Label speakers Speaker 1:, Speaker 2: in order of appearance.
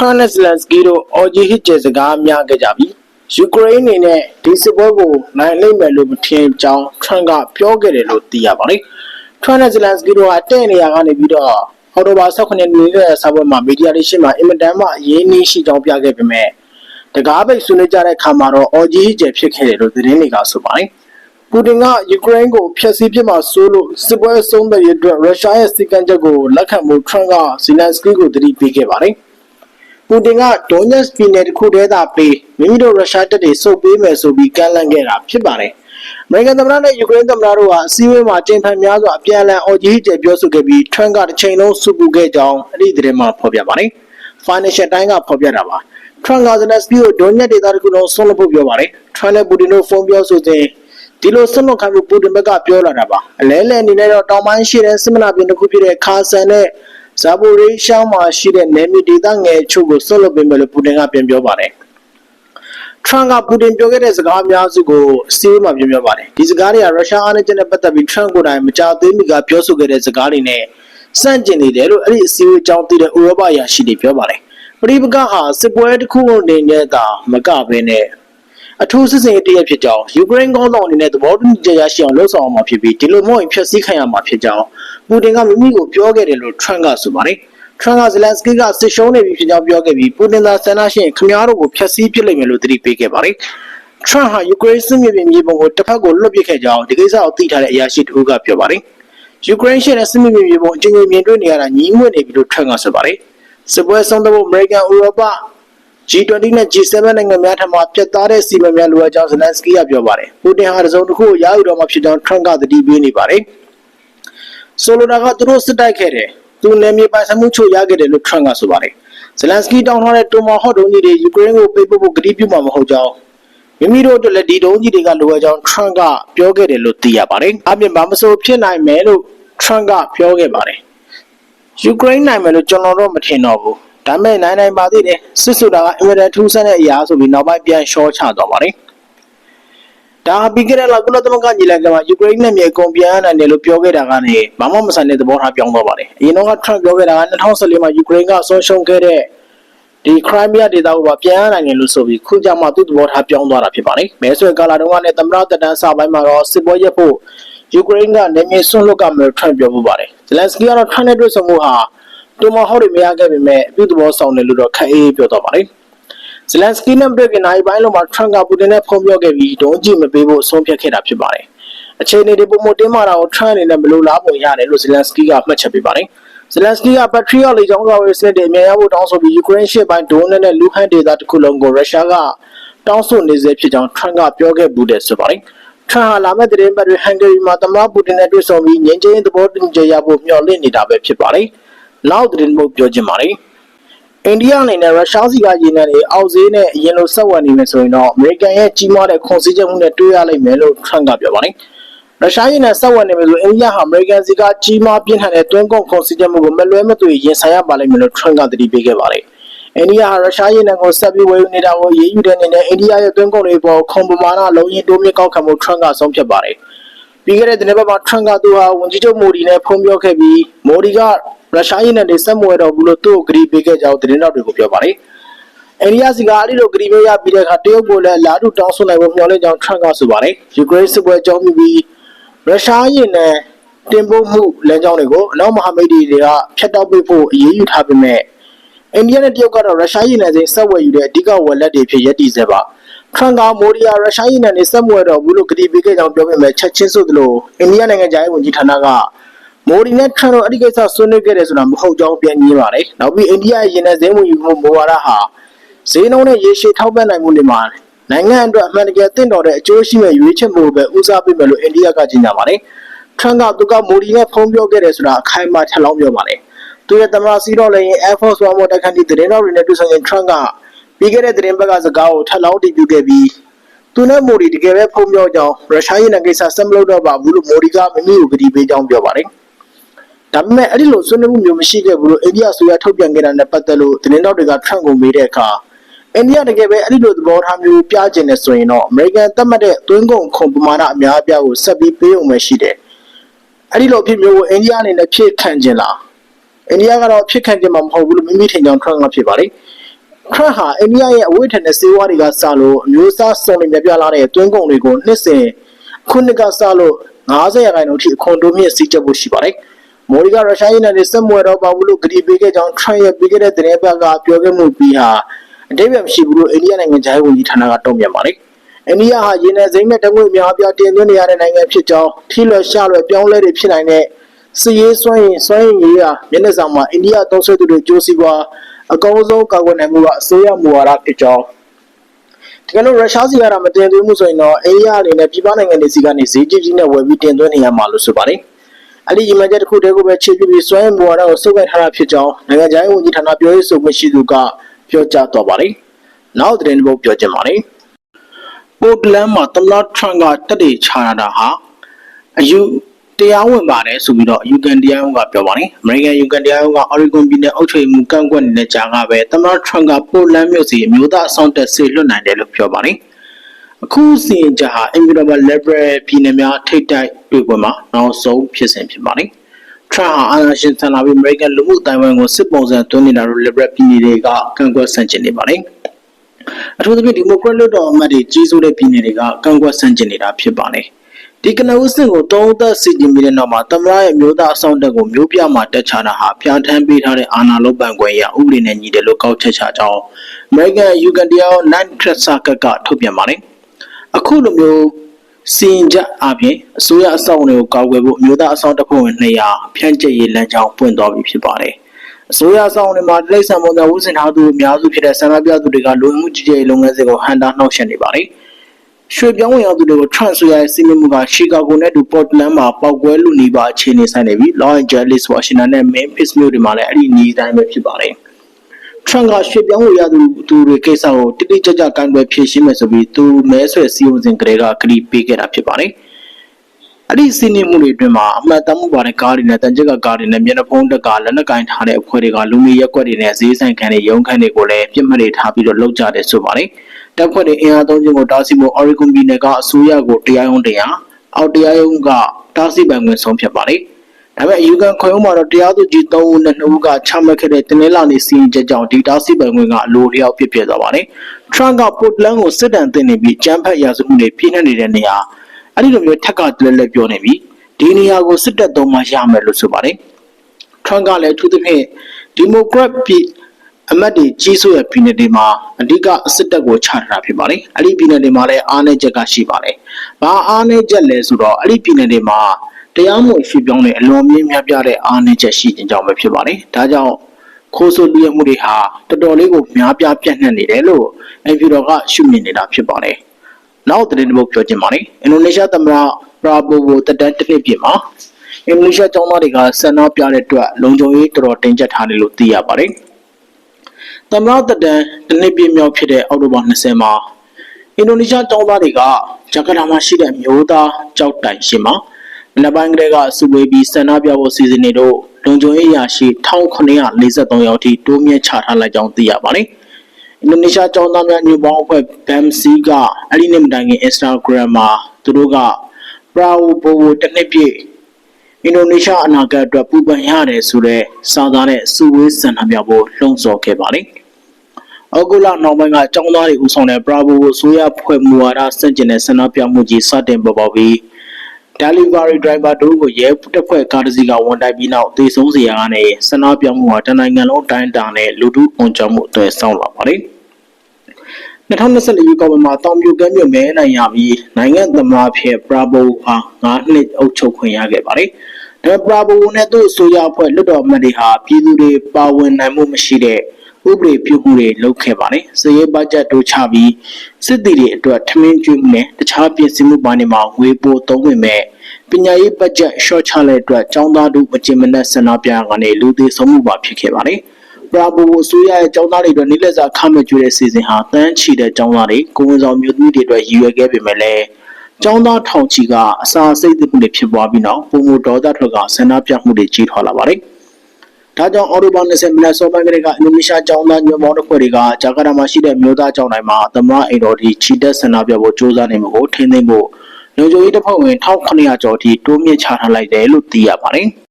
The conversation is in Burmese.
Speaker 1: Trump နဲ့ Zelensky တို့အော်ဂျီဟစ်ကျဲစကားများခဲ့ကြပြီးယူကရိန်းအနေနဲ့ဒီစစ်ပွဲကိုနိုင်လိမ့်မယ်လို့မထင်ကြောင်း Trump ကပြောခဲ့တယ်လို့သိရပါတယ်။ Trump နဲ့ Zelensky တို့ကတဲ့နေရာကနေပြီးတော့အော်တိုဘာ18ရက်နေ့ကစာပွဲမှာမီဒီယာတွေရှင်းမှာအင်မတန်မှအရေးကြီးရှိကြောင်းပြခဲ့ပေမဲ့တကားပိတ်ဆွေးနွေးကြတဲ့အခါမှာတော့အော်ဂျီဟစ်ကျဲဖြစ်ခဲ့တယ်လို့သတင်းတွေကဆိုပါတယ်။ပူတင်ကယူကရိန်းကိုဖျက်ဆီးပြစ်မှဆိုးလို့စစ်ပွဲဆုံးတဲ့ရအတွက်ရုရှားရဲ့စီကံချက်ကိုလက်ခံမှုထရန့်ကဇီလန်စကီကိုတတိပေးခဲ့ပါတယ်။ ပူတင်ကဒွန်ညက်စ်ပြည်နယ်တစ်ခုတည်းသာပေးမိမိတို့ရုရှားတပ်တွေစုပ်ပေးမယ်ဆိုပြီးကမ်းလှမ်းခဲ့တာဖြစ်ပါတယ်။အမေရိကန်သမ္မတနဲ့ယူကရိန်းသမ္မတတို့ဟာအစည်းအဝေးမှာတင်ဖန်များစွာအပြန်အလှန်အော်ကြီးကျယ်ပြောဆိုခဲ့ပြီးထရန့်ကတစ်ချိန်လုံးစုပူခဲ့ကြောင်းအဲ့ဒီသတင်းမှာဖော်ပြပါတယ်။ Financial Times ကဖော်ပြတာပါ။ထရန့်ကဇီလန်စကီကိုဒွန်ညက်ဒေသတစ်ခုလုံးဆွန့်လွတ်ဖို့ပြောပါတယ်။ထရန့်နဲ့ပူတင်တို့ဖုန်းပြောဆိုစဉ်ဒီလိုဆွန့်လွတ်ခိုင်းမှုပူတင်ဘက်ကပြောလာတာပါအလဲလဲအနေနဲ့တော့တောင်ပိုင်းရှိတဲ့စစ်မနာပြင်တစ်ခုဖြစ်တဲ့ခါဆန်နဲ့ ဇာပိုရီရှောင်းမှာရှိတဲ့နယ်မြေဒေသငယ်အချို့ကိုဆွန့်လွတ်ပေးမယ်လို့ပူတင်ကပြန်ပြောပါတယ်ထရန့်ကပူတင်ပြောခဲ့တဲ့စကားအများစုကိုအစည်းအဝေးမှာပြောပြပါတယ်ဒီစကားတွေကရုရှားအားနဲ့ချက်နဲ့ပတ်သက်ပြီးထရန့်ကိုယ်တိုင်မကြသေးမီကပြောဆိုခဲ့တဲ့စကားတွေနဲ့စန့်ကျင်နေတယ်လို့အဲ့ဒီအစည်းအဝေးအကြောင်းသိတဲ့ဥရောပအရာရှိတွေပြောပါတယ်ပရိပကဟာစစ်ပွဲတစ်ခုအနေနဲ့သာမကဘဲနဲ့ အထူးစစ်စင်ရေးတရက်ဖြစ်ကြောင်းယူကရိန်းကောင်းဆောင်အနေနဲ့သဘောတူညီချက်ရရှိအောင်လှုံ့ဆော်အောင်မှာဖြစ်ပြီးဒီလိုမဟုတ်ရင်ဖျက်ဆီးခံရမှာဖြစ်ကြောင်းပူတင်ကမိမိကိုပြောခဲ့တယ်လို့ထရန့်ကဆိုပါတယ်ထရန့်ကဇလန်စကီကစစ်ရှုံးနေပြီဖြစ်ကြောင်းပြောခဲ့ပြီးပူတင်သာဆန္ဒရှင်ခင်ဗျားတို့ကိုဖျက်ဆီးပစ်လိုက်မယ်လို့သတိပေးခဲ့ပါတယ်ထရန့်ဟာယူကရိန်းစစ်မြေပြင်မြေပုံကိုတစ်ဖက်ကိုလွတ်ပစ်ခဲ့ကြောင်းဒီကိစ္စကိုသိထားတဲ့အရာရှိတဦးကပြောပါတယ်ယူကရိန်းရှေ့နဲ့စစ်မြေပြင်မြေပုံအကျဉ်းချုပ်မြင်တွေ့နေရတာညီးငွေ့နေပြီလို့ထရန့်ကဆိုပါတယ်စစ်ပွဲဆုံးသဖို့အမေရိကန်ဥရောပ G20 နဲ့ G7 နိုင်ငံများထံမှပြတ်သားတဲ့စီမံများလိုအပ်ကြောင်းဇလန်စကီကပြောပါတယ်။ပူတင်ဟာတစုံတစ်ခုကိုရယူတော့မှဖြစ်ကြောင်းထရန့်ကသတိပေးနေပါတယ်။ဆိုလိုတာကသူတို့စစ်တိုက်ခဲ့တယ်။သူနယ်မြေပိုင်ဆိုင်မှုချို့ရခဲ့တယ်လို့ထရန့်ကဆိုပါတယ်။ဇလန်စကီတောင်းထားတဲ့တိုမာဟော့ဒုံးကြီးတွေယူကရိန်းကိုပေးပို့ဖို့ကတိပြုမှာမဟုတ်ကြောင်းမိမိတို့အတွက်လည်းဒီဒုံးကြီးတွေကလိုအပ်ကြောင်းထရန့်ကပြောခဲ့တယ်လို့သိရပါတယ်။အပြင်ဘာမဆိုဖြစ်နိုင်မယ်လို့ထရန့်ကပြောခဲ့ပါတယ်။ယူကရိန်းနိုင်မယ်လို့ကျွန်တော်တို့မထင်တော့ဘူး။ ဒါမဲ့နိုင်နိုင်ပါသေးတယ်စစ်ဆိုတာကအင်မတန်ထူးဆန်းတဲ့အရာဆိုပြီးနောက်ပိုင်းပြန်ရှော့ချသွားပါတယ်ဒါပြီးခဲ့တဲ့လကုလသမဂ္ဂညီလာခံမှာယူကရိန်းနဲ့မြေကုန်ပြန်နိုင်တယ်လို့ပြောခဲ့တာကနေဘာမှမဆိုင်တဲ့သဘောထားပြောင်းသွားပါတယ်အရင်တော့ထရန့်ပြောခဲ့တာက2014မှာယူကရိန်းကဆုံးရှုံးခဲ့တဲ့ဒီခရိုင်းမီးယားဒေသကိုပါပြန်နိုင်တယ်လို့ဆိုပြီးခုကြမှာသူ့သဘောထားပြောင်းသွားတာဖြစ်ပါတယ်မဲဆွဲကာလာတုန်းကလည်းသမ္မတတက်တန်းစာပိုင်းမှာတော့စစ်ပွဲရပ်ဖို့ယူကရိန်းကနေမြေဆွန့်လွတ်ကမယ်ထရန့်ပြောမှုပါတယ်ဇလန်စကီကတော့ထရန့်နဲ့တွေ့ဆုံမှုဟာ တိုမဟော့တွေမရခဲ့ပေမဲ့အပြုသဘောဆောင်တယ်လို့တော့ခက်အေးပြောတော့ပါတယ်။ဇလန်စကီနဲ့တွေ့ပြန်နိုင်ပိုင်းလုံးမှာထရန့်ကပူတင်နဲ့ဖုန်းပြောခဲ့ပြီးဒုံးကြည့်မပေးဖို့ဆုံးဖြတ်ခဲ့တာဖြစ်ပါတယ်။အခြေအနေတွေပုံမတင်းမာတာကိုထရန့်အနေနဲ့မလိုလားပုံရတယ်လို့ဇလန်စကီကမှတ်ချက်ပေးပါတယ်။ဇလန်စကီကပက်ထရီယော့လေကြောင်းကာဝေးစနစ်တွေအမြန်ရဖို့တောင်းဆိုပြီးယူကရိန်းရှေ့ပိုင်းဒုံးနဲ့လူဟန်ဒေသတစ်ခုလုံးကိုရုရှားကတောင်းဆိုနေစေဖြစ်ကြောင်းထရန့်ကပြောခဲ့ဘူးတဲ့ဆိုပါတယ်။ထရန့်ဟာလာမယ့်သတင်းပတ်တွေဟန်ဂေရီမှာသမ္မတပူတင်နဲ့တွေ့ဆုံပြီးငြိမ်းချမ်းရေးသဘောတူညီချက်ရဖို့မျှော်လင့်နေတာပဲဖြစ်ပါတယ်။ နောက်သတင်းမှုပြောချင်ပါတယ်အိန္ဒိယအနေနဲ့ရုရှားစီကရေနံတွေအောက်ဈေးနဲ့အရင်လိုဆက်ဝယ်နေမယ်ဆိုရင်တော့အမေရိကန်ရဲ့ကြီးမားတဲ့ခွန်စည်းချက်မှုနဲ့တွေ့ရလိမ့်မယ်လို့ထရန့်ကပြောပါတယ်ရုရှားရေနံဆက်ဝယ်နေမယ်ဆိုအိန္ဒိယဟာအမေရိကန်စီကကြီးမားပြင်းထန်တဲ့တွင်းကုန်ခွန်စည်းချက်မှုကိုမလွဲမသွေရင်ဆိုင်ရပါလိမ့်မယ်လို့ထရန့်ကသတိပေးခဲ့ပါတယ်အိန္ဒိယဟာရုရှားရေနံကိုဆက်ပြီးဝယ်ယူနေတာကိုရေးယူတဲ့အနေနဲ့အိန္ဒိယရဲ့တွင်းကုန်တွေပေါ်ခွန်ပမာဏလုံးရင်တိုးမြင့်ကောက်ခံမှုထရန့်ကဆုံးဖြတ်ပါတယ်ပြီးခဲ့တဲ့ဒီနေ့ပတ်မှာထရန့်ကသူဟာဝန်ကြီးချုပ်မိုဒီနဲ့ဖုန်းပြောခဲ့ပြီးမိုဒီက ရုရှားရင်းနဲ့ဆက်မွေတော့ဘူးလို့သူ့ကိုဂရီပေးခဲ့ကြောင်းသတင်းတော်တွေကိုပြောပါတယ်။အိန္ဒိယစီကအဲ့ဒီလိုဂရီပေးရပြီးတဲ့အခါတရုတ်ကိုလည်းလာတူတောင်းဆိုနိုင်ဖို့မျှော်လင့်ကြောင်းထရန့်ကဆိုပါတယ်။ယူကရိန်းစစ်ပွဲအကြောင်းပြီးရုရှားရင်းနဲ့တင်ပို့မှုလမ်းကြောင်းတွေကိုအနောက်မဟာမိတ်တွေကဖျက်တောက်ပေးဖို့အရေးယူထားပေမဲ့အိန္ဒိယနဲ့တရုတ်ကတော့ရုရှားရင်းနဲ့ဆက်ဝယ်ယူတဲ့အဓိကဝယ်လက်တွေဖြစ်ရည်တည်စေပါထရန်ကမိုဒီယာရုရှားရင်းနဲ့ဆက်မွေတော့ဘူးလို့ကတိပေးခဲ့ကြောင်းပြောပေမဲ့ချက်ချင်းဆိုသလိုအိန္ဒိယနိုင်ငံခြားရေးဝန်ကြီးဌာနက မိုဒီနဲ့ထရန်တို့အဲ့ဒီကိစ္စဆွေးနွေးခဲ့တယ်ဆိုတာမဟုတ်ကြောင်းပြန်ညင်းပါတယ်။နောက်ပြီးအိန္ဒိယရဲ့ရင်နဲ့ဈေးဝင်ယူမှုမိုဝါဒဟာဈေးနှုန်းနဲ့ရေရှည်ထောက်ပံ့နိုင်မှုတွေမှာနိုင်ငံအတွက်အမှန်တကယ်တင့်တော်တဲ့အကျိုးရှိမဲ့ရွေးချယ်မှုပဲဦးစားပေးမယ်လို့အိန္ဒိယကကြေညာပါတယ်။ထရန်ကသူကမိုဒီနဲ့ဖုန်းပြောခဲ့တယ်ဆိုတာအခိုင်အမာထပ်လောင်းပြောပါတယ်။သူရဲ့သမ္မတစီတော့လည်း Air Force One မိုတက်ခန်တီသတင်းတော်တွေနဲ့တွေ့ဆုံရင်ထရန်ကပြီးခဲ့တဲ့သတင်းပတ်ကစကားကိုထပ်လောင်းတည်ပြုခဲ့ပြီးသူနဲ့မိုဒီတကယ်ပဲဖုန်းပြောကြောင်းရုရှားရဲ့ကိစ္စဆက်မလုပ်တော့ပါဘူးလို့မိုဒီကမိမိကိုကတိပေးကြောင်းပြောပါတယ်။ ဒါပေမဲ့အဲ့ဒီလိုဆွေးနွေးမှုမျိုးမရှိခဲ့ဘူးလို့အိန္ဒိယဆိုရထုတ်ပြန်ခဲ့တာနဲ့ပတ်သက်လို့သတင်းတောက်တွေကထရန့်ကိုမေးတဲ့အခါအိန္ဒိယတကယ်ပဲအဲ့ဒီလိုသဘောထားမျိုးပြကျင်နေဆိုရင်တော့အမေရိကန်သတ်မှတ်တဲ့သွင်းကုန်ခွန်ပမာဏအများအပြားကိုဆက်ပြီးပေးအောင်ပဲရှိတယ်။အဲ့ဒီလိုဖြစ်မျိုးကိုအိန္ဒိယအနေနဲ့ဖြစ်ခံကျင်လားအိန္ဒိယကတော့ဖြစ်ခံကျင်မှာမဟုတ်ဘူးလို့မိမိထင်ကြောင်းထရန့်ကဖြစ်ပါလေ။ထရန့်ဟာအိန္ဒိယရဲ့အဝိထန်တဲ့စေဝါတွေကစလို့အမျိုးအစားစုံလင်ပြပြလာတဲ့တွင်းကုန်တွေကိုနှစ်စဉ်ခုနှစ်ကစလို့90ရာခိုင်နှုန်းထိအခွန်တိုးမြင့်စီးကျဖို့ရှိပါတယ်။ မော်ဒီကရုရှားရေးနဲ့စက်မွေတော့ပါဘူးလို့ကြည်ပေးခဲ့ကြောင်းထရန့်ရဲ့ပြီးခဲ့တဲ့သတင်းပတ်ကပြောခဲ့မှုပြီးဟာအတိတ်ပဲမရှိဘူးလို့အိန္ဒိယနိုင်ငံခြားရေးဝန်ကြီးဌာနကတုံ့ပြန်ပါတယ်။အိန္ဒိယဟာရေနံစိမ်းနဲ့တငွေ့များပြားတင်သွင်းနေရတဲ့နိုင်ငံဖြစ်ကြောင်းထိလွယ်ရှလွယ်ပြောင်းလဲတွေဖြစ်နိုင်တဲ့စီရေးစွမ်းရင်စွမ်းရင်ရေးရာမျက်နှာစာမှာအိန္ဒိယသုံးဆွဲသူတွေကြိုးစီပွားအကောင်းဆုံးကာကွယ်နိုင်မှုကအစိုးရမူဝါဒဖြစ်ကြောင်းတကယ်လို့ရုရှားစီကမတင်သွင်းမှုဆိုရင်တော့အိန္ဒိယအနေနဲ့ပြည်ပနိုင်ငံတွေစီကနေဈေးကြီးကြီးနဲ့ဝယ်ပြီးတင်သွင်းနေရမှာလို့ဆိုပါတယ်။ အဲ့ဒီရည်မှန်းချက်တစ်ခုတည်းကိုပဲခြေပြပြီးစွမ်းရင်မူဝါဒကိုစုပ်ကိုင်ထားတာဖြစ်ကြောင်းနိုင်ငံခြားရေးဝန်ကြီးဌာနပြောရေးဆိုခွင့်ရှိသူကပြောကြားသွားပါတယ်။နောက်သတင်းတစ်ပုဒ်ပြောချင်ပါတယ်။ပို့တလန်မှာသမ္မတထရန့်ကတက်တေချလာတာဟာအယူတရားဝင်ပါတယ်ဆိုပြီးတော့ယူကန်တရားရုံးကပြောပါတယ်။ American ယူကန်တရားရုံးက Oregon ပြည်နယ်အုပ်ချုပ်ရေးမှူးကန့်ကွက်နေတဲ့ကြားကပဲသမ္မတ Trump ကပိုလန်မြို့စီအမျိုးသားအဆောင်တက်ဆေလွတ်နိုင်တယ်လို့ပြောပါတယ်။ အခုစီရင်ချက်ဟာအင်္ဂလိပ်မှာ Liberal ပြည်နယ်များထိပ်တိုက်တွေ့ပွဲမှာနောက်ဆုံးဖြစ်စဉ်ဖြစ်ပါတယ်။ Trump ဟာအာဏာရှင်ဆန်လာပြီး American လူမှုအတိုင်းအဝန်ကိုစစ်ပုံစံသွင်းနေတာလို့ Liberal ပြည်နယ်တွေကကန့်ကွက်ဆန့်ကျင်နေပါတယ်။အထူးသဖြင့်ဒီမိုကရက်လွှတ်တော်အမတ်တွေကြီးစိုးတဲ့ပြည်နယ်တွေကကန့်ကွက်ဆန့်ကျင်နေတာဖြစ်ပါတယ်။ဒီကနဦးစစ်ကိုသုံးသက်စီကြည်မိတဲ့နောက်မှာသမ္မတရဲ့မျိုးသားအဆောင်တက်ကိုမျိုးပြမှာတက်ချတာဟာဖျားထမ်းပေးထားတဲ့အာဏာလုံးပန်ခွင့်ရဥပဒေနဲ့ညီတယ်လို့ကောက်ချက်ချကြောင်း American Yugan တရား Nine Trust Circuit ကထုတ်ပြန်ပါတယ်။ အခုလိုမျိုးစီရင်ချက်အပြင်အစိုးရအဆောင်တွေကိုကောက်ွယ်ဖို့အမျိုးသားအဆောင်တက်ဖို့ဝင်200ဖြန့်ကျက်ရေးလမ်းကြောင်းပွင့်သွားပြီဖြစ်ပါတယ်။အစိုးရဆောင်တွေမှာတိရစ္ဆာန်ပုံစံဝတ်ဆင်ထားသူအများစုဖြစ်တဲ့ဆန္ဒပြသူတွေကလူမှုကြီးကြပ်ရေးလုပ်ငန်းစဉ်ကိုဟန်တာနှောက်ယှက်နေပါတယ်။ရွှေပြောင်းဝင်ရောက်သူတွေကို transfer ရစီမံမှုကရှီကာဂိုနဲ့ဒူပေါ်တလန်မှာပောက်ကွဲလူနေပါအခြေအနေဆိုင်နေပြီး Los Angeles, Washington နဲ့ Memphis မြို့တွေမှာလည်းအဲ့ဒီနေတိုင်းပဲဖြစ်ပါတယ်။ Trump ကရွှေပြောင်းဝင်ရသူသူတွေကိစ္စကိုတိတိကျကျကန်ကွယ်ဖြေရှင်းမယ်ဆိုပြီးသူမဲဆွယ်စည်းဝေးစဉ်ကလေးကကတိပေးခဲ့တာဖြစ်ပါတယ်။အဲ့ဒီစီးနေမှုတွေအတွင်းမှာအမှတ်တမ်းမှုပါတဲ့ကားတွေနဲ့တန်ကြက်ကကားတွေနဲ့မျက်နှာဖုံးတက်ကလက်နက်ကင်ထားတဲ့အဖွဲ့တွေကလူမီရက်ွက်တွေနဲ့ဈေးဆိုင်ခန်းတွေရုံးခန်းတွေကိုလည်းပြစ်မှတ်တွေထားပြီးတော့လှုပ်ကြတယ်ဆိုပါတယ်။တပ်ဖွဲ့တွေအင်အားသုံးခြင်းကိုတားဆီးဖို့ Oregon ပြည်နယ်ကအစိုးရကိုတရားရုံးတင်ရာအောက်တရားရုံးကတားဆီးပိုင်ခွင့်ဆုံးဖြတ်ပါလေ ဒါပေမဲ့ Yugan ခွင့်ရုံးမှာတော့တရားသူကြီး၃ဦးနဲ့၂ဦးကချမှတ်ခဲ့တဲ့တင်းလာနေစီရင်ချက်ကြောင့်ဒီတားဆီးပိုင်ခွင့်ကအလိုလျောက်ပြည့်ပြည့်သွားပါတယ်။ Trump က Portland ကိုစစ်တမ်းတင်နေပြီးကြမ်းဖက်ရာဇဝတ်တွေပြင်းထန်နေတဲ့နေရာအဲ့ဒီလိုမျိုးထက်ကတလဲလဲပြောနေပြီးဒီနေရာကိုစစ်တပ်သုံးမှရမယ်လို့ဆိုပါတယ်။ Trump ကလည်းအထူးသဖြင့်ဒီမိုကရက်ပြည်အမတ်တွေကြီးစိုးရပြည်နယ်တွေမှာအဓိကအစစ်တပ်ကိုချထားတာဖြစ်ပါတယ်။အဲ့ဒီပြည်နယ်တွေမှာလည်းအားနည်းချက်ကရှိပါတယ်။ဘာအားနည်းချက်လဲဆိုတော့အဲ့ဒီပြည်နယ်တွေမှာ တရားမဝင်ရွှေ့ပြောင်းတဲ့အလွန်မြင့်များပြတဲ့အားနည်းချက်ရှိခြင်းကြောင့်ပဲဖြစ်ပါတယ်။ဒါကြောင့်ခိုးဆိုးလူရမှုတွေဟာတော်တော်လေးကိုများပြားပြန့်နှံ့နေတယ်လို့အန်ဖီတော်ကရှုမြင်နေတာဖြစ်ပါတယ်။နောက်သတင်းတစ်ပုဒ်ပြောချင်ပါတယ်။အင်ဒိုနီးရှားသမ္မတပရာဘိုကိုတက်တန်းတစ်နှစ်ပြည့်မှာအင်ဒိုနီးရှားကျောင်းသားတွေကဆန္ဒပြတဲ့အတွက်လုံခြုံရေးတော်တော်တင်းကျပ်ထားတယ်လို့သိရပါတယ်။သမ္မတတဒန်တနစ်ပြည့်မြောက်ဖြစ်တဲ့အောက်တိုဘာ20မှာအင်ဒိုနီးရှားတောင်သားတွေကဂျကာတာမှာရှိတဲ့မျိုးသားကြောက်တိုင်ရှင်မှာမ နက်ပိုင်းကလေးကစုဝေးပြီးဆန္ဒပြဖို့စီစဉ်နေတော့လုံခြုံရေးရာရှိ1943ယောက်ထိတိုးမြင့်ချထားလိုက်ကြောင်းသိရပါတယ်။အင်ဒိုနီးရှားကျောင်းသားများညွှန်ပေါင်းအဖွဲ့ BAMC ကအဲ့ဒီနေ့မတိုင်ခင် Instagram မှာသူတို့က Bravo ဘိုဘိုတစ်နှစ်ပြည့်အင်ဒိုနီးရှားအနာဂတ်အတွက်ပူပန်ရတယ်ဆိုတဲ့စာသားနဲ့စုဝေးဆန္ဒပြဖို့လှုံ့ဆော်ခဲ့ပါတယ်။အောက်ဂုလနောက်ပိုင်းကចောင်းသားတွေဦးဆောင်တဲ့ Bravo ကိုဆိုရဖွဲ့မူဝါဒစန့်ကျင်တဲ့ဆန္ဒပြမှုကြီးစတင်ပေါ်ပေါက်ပြီး delivery driver တို့ကိုရဲတပ်ဖွဲ့ကားတစ်စီးကဝန်တိုက်ပြီးနောက်တေဆုံးစေရကနေဆန္ဒပြမှုဟာတနိုင်ငံလုံးတိုင်းတာနဲ့လူထုအုံကြမှုအသွင်ဆောင်လာပါတယ်2024ရွေးကောက်ပွဲမှာတောင်ပြိုကမ်းမြို့မဲနိုင်ရပြီးနိုင်ငံသမ္မတဖြစ် Bravo ဟာ9နှစ်အုပ်ချုပ်ခွင့်ရခဲ့ပါတယ်။ဒါပေမဲ့ Bravo နဲ့သူ့အစိုးရအဖွဲ့လွှတ်တော်အမတ်တွေဟာပြည်သူတွေပါဝင်နိုင်မှုမရှိတဲ့ ဥပဒေပြုမှုတွေလုပ်ခဲ့ပါတယ်။စည်ရေးဘတ်ဂျက်တိုးချပြီးစစ်တီတွေအတွက်ထမင်းကျွေးမှုနဲ့တခြားပြင်ဆင်မှုပိုင်းတွေမှာဝေပိုသုံးဝင်မဲ့ပညာရေးဘတ်ဂျက်ရှော့ချတဲ့အတွက်ចောင်းသားတို့မကျင်မနက်ဆန္ဒပြကနေလူသေးဆုံးမှုပါဖြစ်ခဲ့ပါတယ်။ပရာဘိုအစိုးရရဲ့ចောင်းသားတွေအတွက်နေလက်စာခမကျွေးတဲ့စီစဉ်ဟာတန်းချီတဲ့ចောင်းသားတွေကိုဝန်ဆောင်မျိုးသမီးတွေအတွက်ရည်ရွယ်ခဲ့ပေမဲ့လည်းကျောင်းသားထောင်ချီကအစာစိတ်သမှုတွေဖြစ်ပွားပြီးနောက်ပုံမဒေါသထွက်ကဆန္ဒပြမှုတွေကြီးထွားလာပါတယ်။ ဒါကြောင့်အော်တိုဘာ20မိနစ်စောပိုင်းကလေးကအင်ဒိုနီးရှားကျောင်းသားညွှန်ပေါင်းတစ်ဖွဲ့တွေကဂျာကာတာမှာရှိတဲ့မြို့သားကျောင်းတိုင်းမှာသမရအိမ်တော်ဒီချီတက်ဆန္ဒပြဖို့စ조사နေမှုကိုထိန်းသိမ်းဖို့လုံခြုံရေးတပ်ဖွဲ့ဝင်1900ကျော်ထိတိုးမြင့်ချထားလိုက်တယ်လို့သိရပါတယ်။